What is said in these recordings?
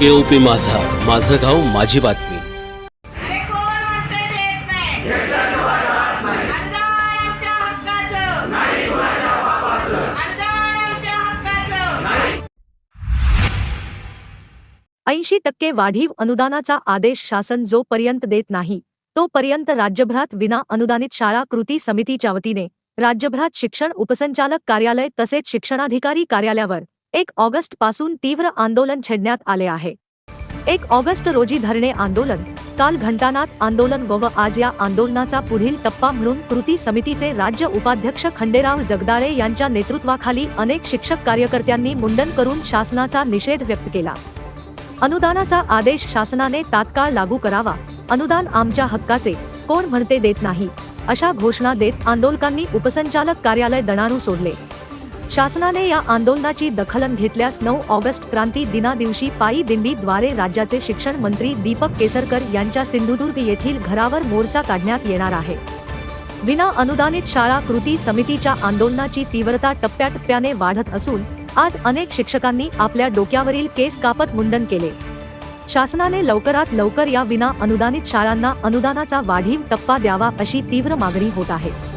केओपी माझा. माझं गाव माझी बातमी. ऐंशी टक्के वाढीव अनुदानाचा आदेश शासन जोपर्यंत देत नाही तोपर्यंत राज्यभरात विना अनुदानित शाळा कृती समितीच्या वतीने राज्यभरात शिक्षण उपसंचालक कार्यालय तसेच शिक्षणाधिकारी कार्यालयावर एक ऑगस्टपासून तीव्र आंदोलन छेडण्यात आले आहे. एक ऑगस्ट रोजी धरणे आंदोलन काल घंटानाथ आंदोलन व आज या आंदोलनाचा पुढील टप्पा म्हणून कृती समितीचे राज्य उपाध्यक्ष खंडेराव जगदाळे यांच्या नेतृत्वाखाली अनेक शिक्षक कार्यकर्त्यांनी मुंडन करून शासनाचा निषेध व्यक्त केला. अनुदानाचा आदेश शासनाने तात्काळ लागू करावा अनुदान आमच्या हक्काचे कोण म्हणते देत नाही अशा घोषणा देत आंदोलकांनी उपसंचालक कार्यालय दणाणू सोडले. शासनाने या आंदोलनाची दखलन घेतल्यास नऊ ऑगस्ट क्रांती दिना दिवशी पायी दिंडीद्वारे राज्याचे शिक्षण मंत्री दीपक केसरकर यांच्या सिंधुदुर्ग येथील घरावर मोर्चा काढण्यात येणार आहे. विना अनुदानित शाळा कृती समितीच्या आंदोलनाची तीव्रता टप्प्याटप्प्याने वाढत असून आज अनेक शिक्षकांनी आपल्या डोक्यावरील केस कापत मुंडन केले. शासनाने लवकरात लवकर या विना अनुदानित शाळांना अनुदानाचा वाढीव टप्पा द्यावा अशी तीव्र मागणी होत आहे.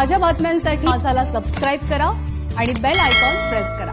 ताज्या बातम्यांसाठी मासाला सबस्क्राईब करा आणि बेल आयकॉन प्रेस करा.